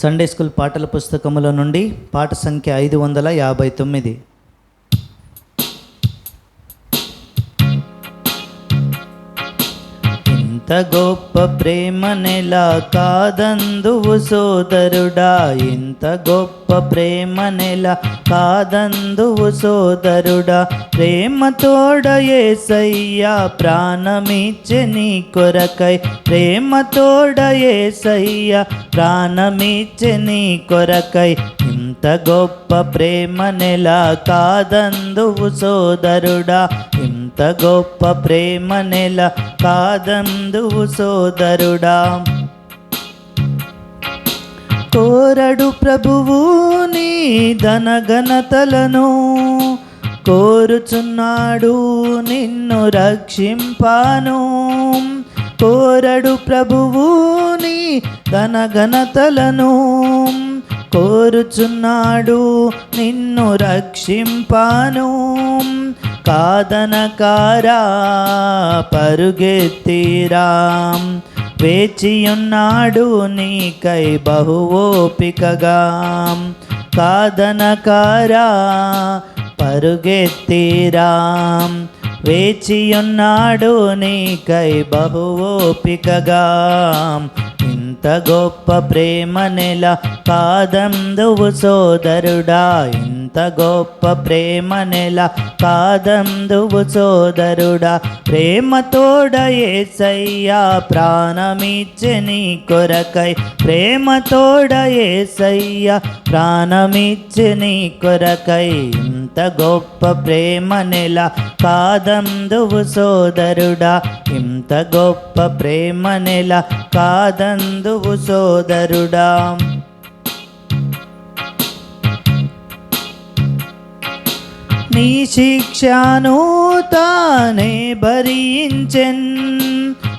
Sunday school పాటల పుస్తకముల నుండి పాట సంఖ్య ఐదు వందల యాభై తొమ్మిది. ఇంత గొప్ప ప్రేమ నెల కాదందువు సోదరుడా ఇంత గొప్ప ప్రేమ నెల కాదందువు సోదరుడా. ప్రేమ తోడయేసయ్యా ప్రాణమిచ్చే నీ కొరకై. ప్రేమ తోడయేసయ్యా ప్రాణమిచ్చే నీ కొరకై. ఇంత గొప్ప ప్రేమ నెల కాదందువు సోదరుడా ఇంత గొప్ప ప్రేమ నెల కాదందువు సోదరుడా. కోరడు ప్రభువు నీ ధనఘనతలను కోరుచున్నాడు నిన్ను రక్షింపాను. కోరడు ప్రభువు నీ ధనఘనతలను కోరుచున్నాడు నిన్ను రక్షింపాను. కాదనకారా పరుగెత్తిరా వేచియున్నాడు నీకై బహు ఓపికగా కాదనకారా పరుగెత్తిరా వేచియున్నాడు నీకై బహు ఓపికగా ఇంత గొప్ప ప్రేమ నెల పాదం దువు సోదరుడా ఇంత గొప్ప ప్రేమ నెల కాదందువు సోదరుడా. ప్రేమతోడ ఏసయ్యా ప్రాణమిచ్చే నీ కొరకై. ప్రేమతోడ ఏసయ్యా ప్రాణమిచ్చే నీ కొరకై. ఇంత గొప్ప ప్రేమ నెల కాదందువు సోదరుడా. ఇంత గొప్ప ప్రేమ నెల కాదందువు సోదరుడా. నీ శిక్షను తానే భరించెన్.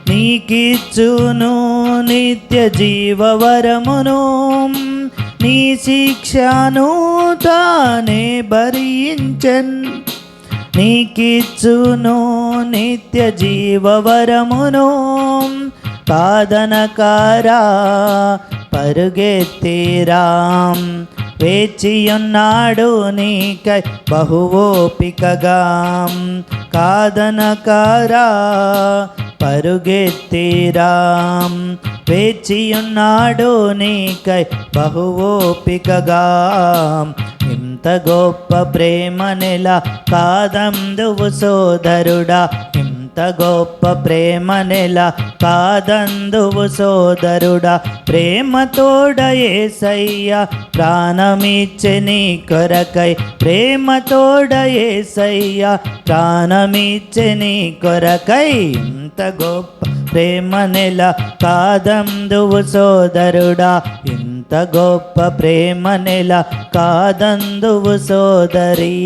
నీకిచ్చును నిత్య జీవవరమును. నీ శిక్షను తానే భరించెన్. నీకిచ్చును నిత్య జీవవరమును. కాదనకారా పరుగెత్తిరాం. వేచియున్నాడు నీకై బహువోపికగా కాదనకారా పరుగెత్తిరాం. వేచియున్నాడు నీకై బహువోపికగా ఇంత గొప్ప ప్రేమ నెల కాదందువు సోదరుడా ఇంత గొప్ప ప్రేమ నెల కాదందువు సోదరుడా. ప్రేమ తోడ ప్రాణమిచ్చే నీ కొరకై. ప్రేమ తోడ ప్రాణమిచ్చే నీ కొరకై. ఇంత గొప్ప ప్రేమ నెల కాదందువు సోదరుడా. ఇంత గొప్ప ప్రేమ నెల కాదందువు సోదరీ.